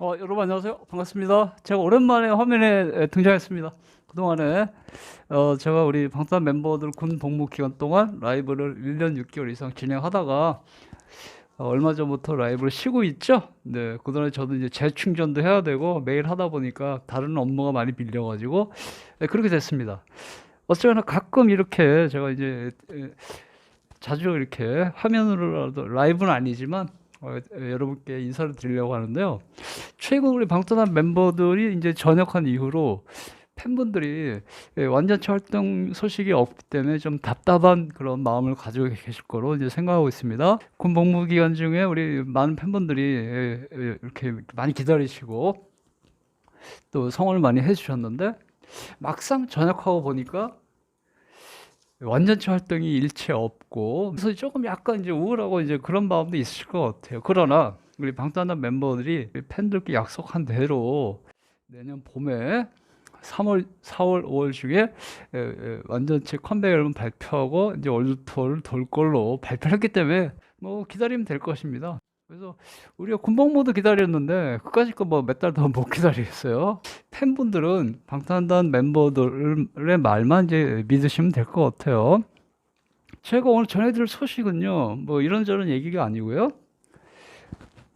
어, 여러분 안녕하세요. 반갑습니다. 제가 오랜만에 화면에 등장했습니다. 그동안에 어, 제가 우리 방탄 멤버들 군 복무 기간 동안 라이브를 1년 6개월 이상 진행하다가 어, 얼마 전부터 라이브를 쉬고 있죠. 네, 그동안에 저도 이제 재충전도 해야 되고 매일 하다 보니까 다른 업무가 많이 빌려가지고 네, 그렇게 됐습니다. 어쨌거나 가끔 이렇게 제가 이제 에, 자주 이렇게 화면으로라도 라이브는 아니지만 어, 에, 여러분께 인사를 드리려고 하는데요. 최근 우리 방탄한 멤버들이 이제 전역한 이후로 팬분들이 예, 완전체 활동 소식이 없기 때문에 좀 답답한 그런 마음을 가지고 계실 거로 이제 생각하고 있습니다. 군 복무 기간 중에 우리 많은 팬분들이 예, 예, 이렇게 많이 기다리시고 또 성원을 많이 해주셨는데 막상 전역하고 보니까 완전체 활동이 일체 없고 그래서 조금 약간 이제 우울하고 이제 그런 마음도 있으실 것 같아요. 그러나 우리 방탄한 멤버들이 팬들께 약속한 대로 내년 봄에 3월, 4월, 5월 중에 에, 에, 완전체 컴백 앨범 발표하고 이제 월드 투어를 돌 걸로 발표를 했기 때문에 뭐 기다리면 될 것입니다. 그래서 우리가 군복무도 기다렸는데 그까짓 거뭐몇 달 더 못 기다리겠어요. 팬분들은 방탄단 멤버들의 말만 이제 믿으시면 될 것 같아요. 제가 오늘 전해드릴 소식은요, 뭐 이런저런 얘기가 아니고요.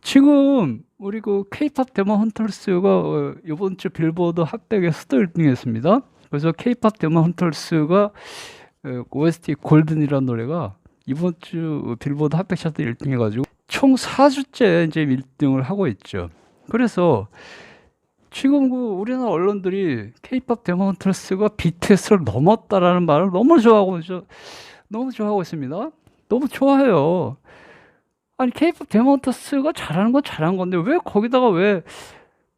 지금 우리 그 K-팝 데몬 헌터스가 어, 이번 주 빌보드 핫백에서 또 1등했습니다. 그래서 K-팝 데몬 헌터스가 어, OST 골든이라는 노래가 이번 주 빌보드 핫백 차트 1등 해가지고 총 4주째 이제 1등을 하고 있죠. 그래서 지금 그 우리나라 언론들이 K-팝 데몬 헌터스가 BTS를 넘었다라는 말을 너무 좋아하고 저 너무 좋아하고 있습니다. 너무 좋아해요. 아니 케이팝 데몬터스가 잘하는 건 잘한 건데 왜 거기다가 왜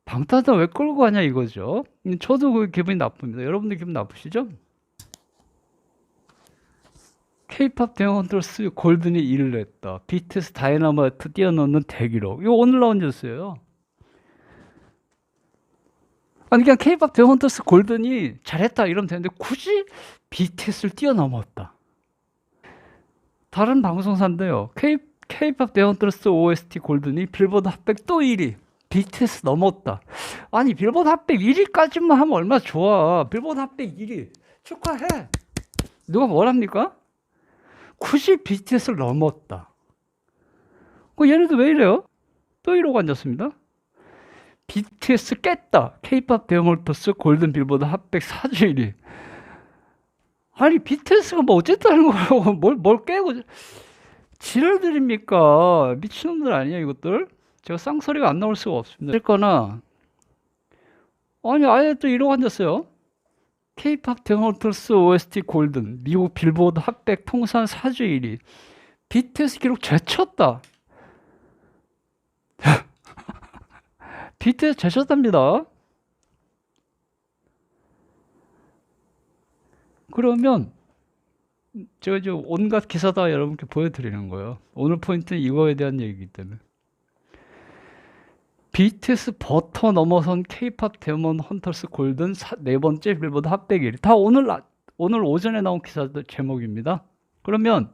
방탄단 왜 끌고 가냐 이거죠. 음, 저도 그 기분이 나쁩니다. 여러분들 기분 나쁘시죠? 케이팝 데몬터스 골든이 1위를 했다. BTS 다이너마이트 뛰어넘는 대기록. 이거 오늘 나온 뉴스예요. 아니 그냥 케이팝 데몬터스 골든이 잘했다 이러면 되는데 굳이 BTS를 뛰어넘었다. 다른 방송사인데요. K K-팝 데몬트러스 OST 골든이 빌보드 핫백 또 1위. BTS 넘었다. 아니 빌보드 핫백 1위까지만 하면 얼마나 좋아. 빌보드 핫백 1위. 축하해. 누가 뭐랍니까? 굳이 BTS를 넘었다. 그 얘네도 왜 이래요? 또 이러고 앉았습니다. BTS 깼다. K-팝 데몬트러스 골든 빌보드 핫백 4주 1위. 아니 BTS가 뭐 어쨌다는 거라고 뭘, 뭘 깨고 지랄들입니까? 미친놈들 아니야 이것들? 제가 쌍소리가 안 나올 수가 없습니다. 어쨌거나 아니 아예 또 이러고 앉았어요. K-팝 데모터스 OST 골든 미국 빌보드 핫백 통산 4주 1위 BTS 기록 제쳤다. BTS 제쳤답니다. 그러면 제가 이제 온갖 기사 다 여러분께 보여드리는 거예요. 오늘 포인트는 이거에 대한 얘기이기 때문에. BTS 버터 넘어선 K-팝 데몬 헌터스 골든 사, 네 번째 빌보드 핫백 1위. 다 오늘 아- 오늘 오전에 나온 기사들 제목입니다. 그러면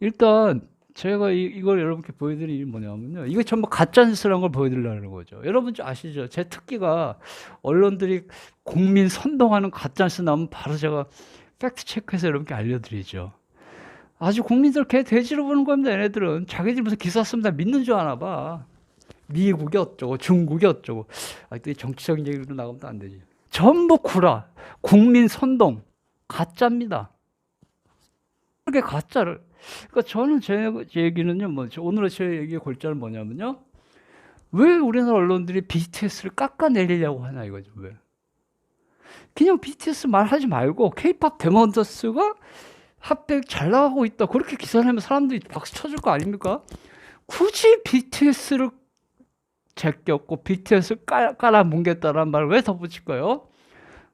일단 제가 이, 이걸 여러분께 보여드리는 게 뭐냐면요. 이거 전부 가짜 뉴스라는 걸 보여드리려는 거죠. 여러분 좀 아시죠? 제 특기가 언론들이 국민 선동하는 가짜 뉴스 나오면 바로 제가 팩트 체크해서 여러분께 알려드리죠. 아주 국민들 개 돼지로 보는 겁니다. 얘네들은 자기들 무슨 기사 쓰면 다 믿는 줄 아나 봐. 미국이 어쩌고 중국이 어쩌고. 아, 또 정치적인 얘기로 나가면 안 되지. 전부 구라. 국민 선동. 가짜입니다. 그게 가짜를. 그러니까 저는 제, 제 얘기는요. 뭐 오늘의 제 얘기의 골자는 뭐냐면요. 왜 우리나라 언론들이 BTS를 깎아내리려고 하나 이거죠. 왜? 그냥 BTS 말하지 말고 K-팝 데몬더스가 핫백 잘 나가고 있다. 그렇게 기사 내면 사람들이 박수 쳐줄 거 아닙니까? 굳이 BTS를 제꼈고 BTS 깔, 깔아뭉갰다는 말을 왜 덧붙일까요?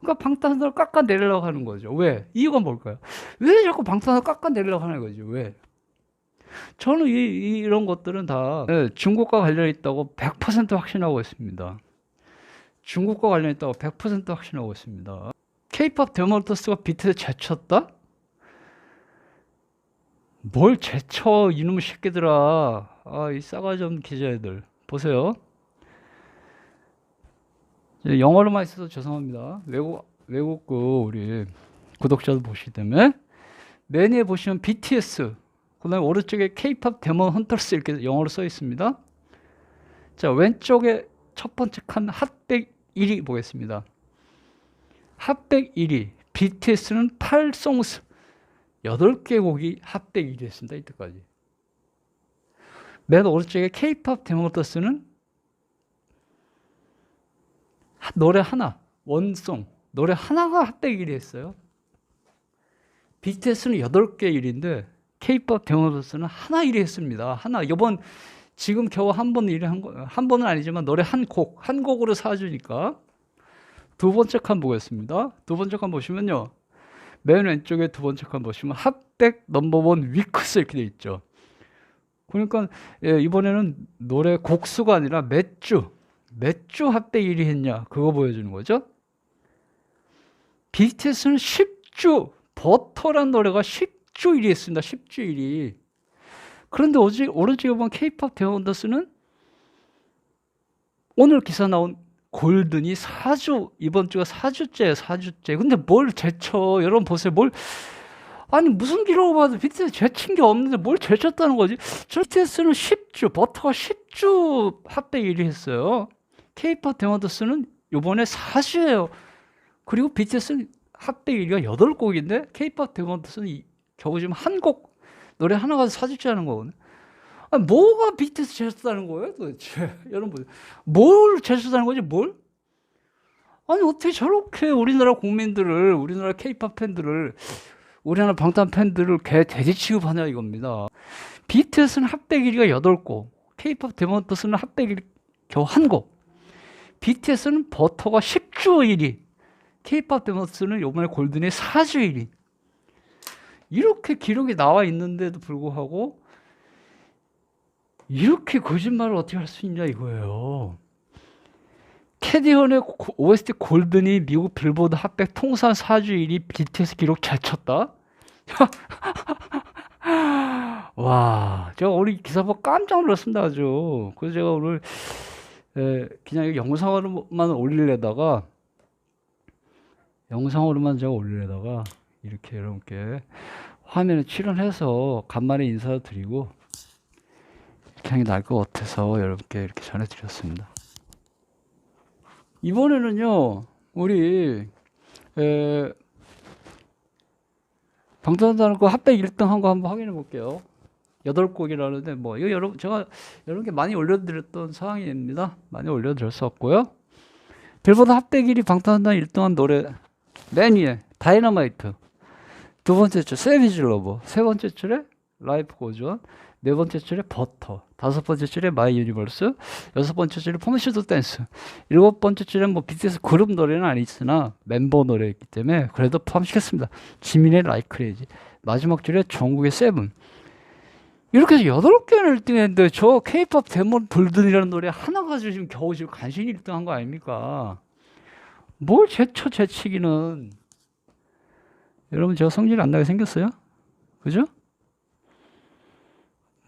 그러니까 방탄소년단을 깎아내리려고 하는 거죠. 왜? 이유가 뭘까요? 왜 자꾸 방탄소년단을 깎아내리려고 하는 거죠? 왜? 저는 이, 이- 이런 것들은 다 네, 중국과 관련 있다고 100% 확신하고 있습니다. 중국과 관련 있다고 100% 확신하고 있습니다. K-팝 데모터스가 BTS 제쳤다? 뭘 제쳐 이놈의 새끼들아. 아, 이 싸가지 없는 기자애들. 보세요. 이제 영어로만 있어서 죄송합니다. 외국 외국 그 우리 구독자도 보시기 때문에 메뉴에 보시면 BTS 그다음에 오른쪽에 K-팝 데몬 헌터스 이렇게 영어로 써 있습니다. 자 왼쪽에 첫 번째 칸 핫백 1위 보겠습니다. 핫백 1위 BTS는 8송스 8개 곡이 핫백 1위 했습니다. 이때까지. 맨 오른쪽에 K-팝 데몬 헌터스는 하- 노래 하나 원송 노래 하나가 1위 했어요. BTS는 8개 1위인데 K-팝 데모더스는 하나 1위 했습니다. 하나 이번 지금 겨우 한번 1위 한, 거, 한 번은 아니지만 노래 한 곡, 한 곡으로 사주니까 두 번째 칸 보겠습니다. 두 번째 칸 보시면요. 맨 왼쪽에 두 번째 칸 보시면 핫백 넘버원 위크스 이렇게 돼 있죠. 그러니까 예, 이번에는 노래 곡수가 아니라 몇 주, 몇주 핫백 1위 했냐 그거 보여주는 거죠. BTS는 10주 버터란 노래가 10주 1위 했습니다. 10주 1위. 그런데 어제 오른쪽에 보면 K-팝 대원더스는 오늘 기사 나온 골든이 4주 이번 주가 4주째예요. 4주째. 근데 뭘 제쳐? 여러분 보세요. 뭘 아니 무슨 기록을 봐도 BTS 제친 게 없는데 뭘 제쳤다는 거지? 저 BTS는 10주 버터가 10주 핫백 1위 했어요. K-팝 대원더스는 요번에 4주예요. 그리고 BTS는 핫백 1위가 8곡인데 K-팝 데몬트스는 겨우 지금 한 곡 노래 하나 가서 사주지 않은 거거든요. 아, 뭐가 BTS 제쳤다는 거예요 도대체 여러분 뭘 제쳤다는 거지 뭘? 아니 어떻게 저렇게 우리나라 국민들을 우리나라 K-팝 팬들을 우리나라 방탄 팬들을 개 돼지 취급하냐 이겁니다. BTS는 핫백 1위가 8곡 K-팝 데몬트스는 핫백 1위 겨우 한 곡 BTS는 버터가 10주 1위 K-팝 데모스는 요번에 골든의 4주 1위. 이렇게 기록이 나와 있는데도 불구하고 이렇게 거짓말을 어떻게 할 수 있냐 이거예요. 캐디언의 고- OST 골든이 미국 빌보드 핫백 통산 4주 1위 BTS 기록 잘 쳤다. 와, 제가 오늘 이 기사 보고 깜짝 놀랐습니다 아주. 그래서 제가 오늘 에, 그냥 이 영상으로만 올리려다가 영상으로만 제가 올리려다가 이렇게 여러분께 화면에 출연해서 간만에 인사드리고 이렇게 하는 게 나을 것 같아서 여러분께 이렇게 전해드렸습니다. 이번에는요, 우리 에, 방탄소년단 그 핫백 1등 한 거 한번 확인해 볼게요. 여덟 곡이라는데 뭐 이거 여러분 제가 여러분께 많이 올려드렸던 사항입니다. 많이 올려드렸었고요. 빌보드 핫백 1위 방탄소년단 1등한 노래 맨 위에 다이너마이트. 두 번째 줄 세비지 러버 세 번째 줄에 라이프 고즈원. 네 번째 줄에 버터. 다섯 번째 줄에 마이 유니버스. 여섯 번째 줄에 포메시도 댄스. 일곱 번째 줄에 뭐 BTS 그룹 노래는 아니지나 멤버 노래이기 때문에 그래도 포함시켰습니다. 지민의 라이크레이지 마지막 줄에 정국의 세븐 이렇게 해서 여덟 개는 1등 했는데 저 케이팝 데몬 불든이라는 노래 하나 가지고 지금 겨우 지금 간신히 1등 한 거 아닙니까? 뭘 제쳐 제치기는. 여러분 제가 성질 안 나게 생겼어요? 그죠?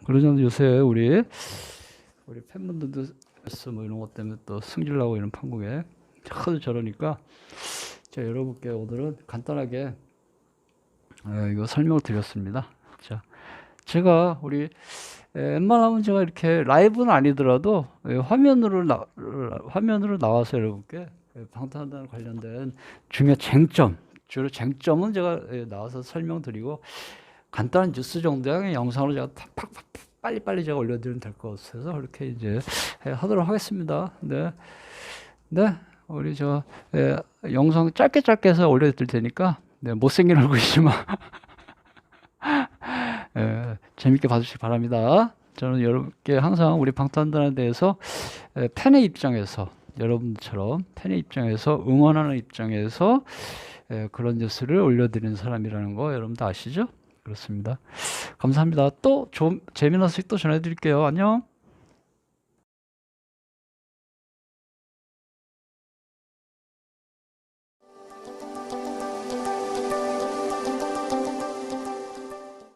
그러잖아 요새 우리 우리 팬분들도 뭐 이런 것 때문에 또 승질 나고 이런 판국에. 하도 저러니까. 자 여러분께 오늘은 간단하게 어, 이거 설명을 드렸습니다. 자 제가 우리 에, 웬만하면 제가 이렇게 라이브는 아니더라도 에, 화면으로 나, 화면으로 나와서 여러분께 에, 방탄단 관련된 중요 쟁점 주로 쟁점은 제가 에, 나와서 설명드리고 간단한 뉴스 정도의 영상으로 제가 탁- 팍팍 빨리빨리 제가 올려드리면 될 것 같아서 그렇게 이제 에, 하도록 하겠습니다. 네, 네, 우리 저 에, 영상 짧게 짧게 해서 올려드릴 테니까 네, 못생긴 얼굴이지만 에, 재밌게 봐주시기 바랍니다. 저는 여러분께 항상 우리 방탄단에 대해서 에, 팬의 입장에서 여러분처럼 팬의 입장에서 응원하는 입장에서 에, 그런 뉴스를 올려드리는 사람이라는 거 여러분도 아시죠? 그렇습니다. 감사합니다. 또 좀 재미난 소식 또 전해드릴게요. 안녕.